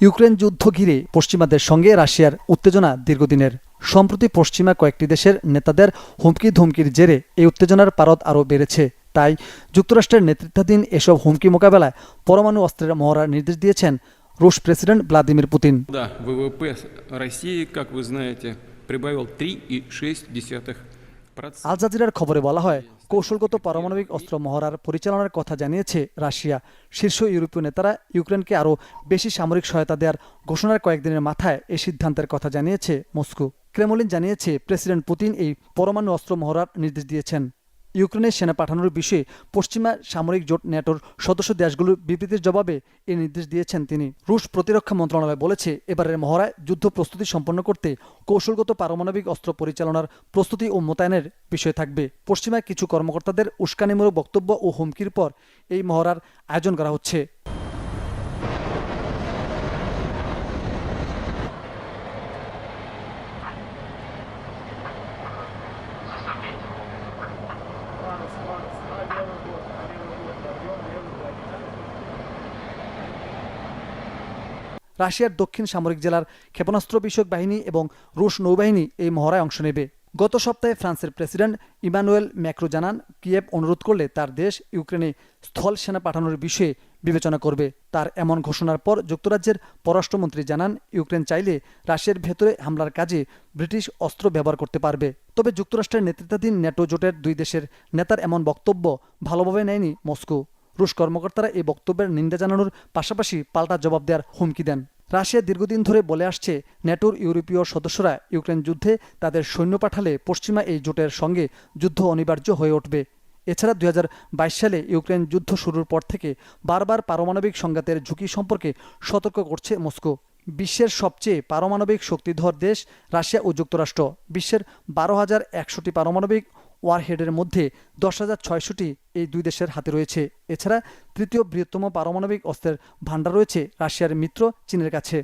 Ukraine যুদ্ধ ঘিরে পশ্চিমাদের সঙ্গে রাশিয়ার উত্তেজনা দীর্ঘদিনের সম্প্রতি পশ্চিমা কয়েকটি দেশের নেতাদের হুমকি ধুমকির জেরে এই উত্তেজনার পারদ আরও বেড়েছে তাই যুক্তরাষ্ট্রের নেতৃত্বাধীন এসব হুমকি মোকাবেলায় পরমাণু অস্ত্রের মহড়ার নির্দেশ দিয়েছেন রুশ প্রেসিডেন্ট ভ্লাদিমির পুতিন Да, ВВП России, как вы знаете, прибавил 3,6%. আল জাজিরার খবরে বলা হয়, কৌশলগত পারমাণবিক অস্ত্র মহড়ার পরিচালনার কথা জানিয়েছে রাশিয়া। শীর্ষ ইউরোপীয় নেতারা ইউক্রেনকে আরও বেশি সামরিক সহায়তা দেওয়ার ঘোষণার কয়েকদিনের মাথায় এই সিদ্ধান্তের কথা জানিয়েছে মস্কো। ক্রেমলিন জানিয়েছে, প্রেসিডেন্ট পুতিন এই পরমাণু অস্ত্র মহড়ার নির্দেশ দিয়েছেন। ইউক্রেনে সেনা পাঠানোর বিষয়ে পশ্চিমা সামরিক জোট ন্যাটোর সদস্য দেশগুলোর বিবৃতির জবাবে এ নির্দেশ দিয়েছেন তিনি। রুশ প্রতিরক্ষা মন্ত্রণালয় বলেছে, এবারের মহড়ায় যুদ্ধ প্রস্তুতি সম্পন্ন করতে কৌশলগত পারমাণবিক অস্ত্র পরিচালনার প্রস্তুতি ও মোতায়েনের বিষয় থাকবে। পশ্চিমা কিছু কর্মকর্তাদের উস্কানিমূলক বক্তব্য ও হুমকির পর এই মহড়ার আয়োজন করা হচ্ছে। রাশিয়ার দক্ষিণ সামরিক জেলার ক্ষেপণাস্ত্র বিষয়ক বাহিনী এবং রুশ নৌবাহিনী এই মহড়ায় অংশ নেবে। গত সপ্তাহে ফ্রান্সের প্রেসিডেন্ট ইমানুয়েল ম্যাক্রো জানান, কিয়েভ অনুরোধ করলে তার দেশ ইউক্রেনে স্থল সেনা পাঠানোর বিষয়ে বিবেচনা করবে। তার এমন ঘোষণার পর যুক্তরাজ্যের পররাষ্ট্রমন্ত্রী জানান, ইউক্রেন চাইলে রাশিয়ার ভেতরে হামলার কাজে ব্রিটিশ অস্ত্র ব্যবহার করতে পারবে। তবে যুক্তরাষ্ট্রের নেতৃত্বাধীন ন্যাটো জোটের দুই দেশের নেতার এমন বক্তব্য ভালোভাবে নেয়নি মস্কো। রুশ কর্মকর্তারা এই বক্তব্যের নিন্দা জানানোর পাশাপাশি পাল্টা জবাব দেওয়ার হুমকি দেন। রাশিয়া দীর্ঘদিন ধরে বলে আসছে, ন্যাটোর ইউরোপীয় সদস্যরা ইউক্রেন যুদ্ধে তাদের সৈন্য পাঠালে পশ্চিমা এই জোটের সঙ্গে যুদ্ধ অনিবার্য হয়ে উঠবে। এছাড়া দুই হাজার বাইশ সালে ইউক্রেন যুদ্ধ শুরুর পর থেকে বারবার পারমাণবিক সংঘাতের ঝুঁকি সম্পর্কে সতর্ক করছে মস্কো। বিশ্বের সবচেয়ে পারমাণবিক শক্তিধর দেশ রাশিয়া ও যুক্তরাষ্ট্র। বিশ্বের বারো হাজার একশোটি পারমাণবিক ওয়ারহেডের মধ্যে দশ হাজার ছয়শটি এই দুই দেশের হাতে রয়েছে। এছাড়া তৃতীয় বৃহত্তম পারমাণবিক অস্ত্রের ভাণ্ডার রয়েছে রাশিয়ার মিত্র চীনের কাছে।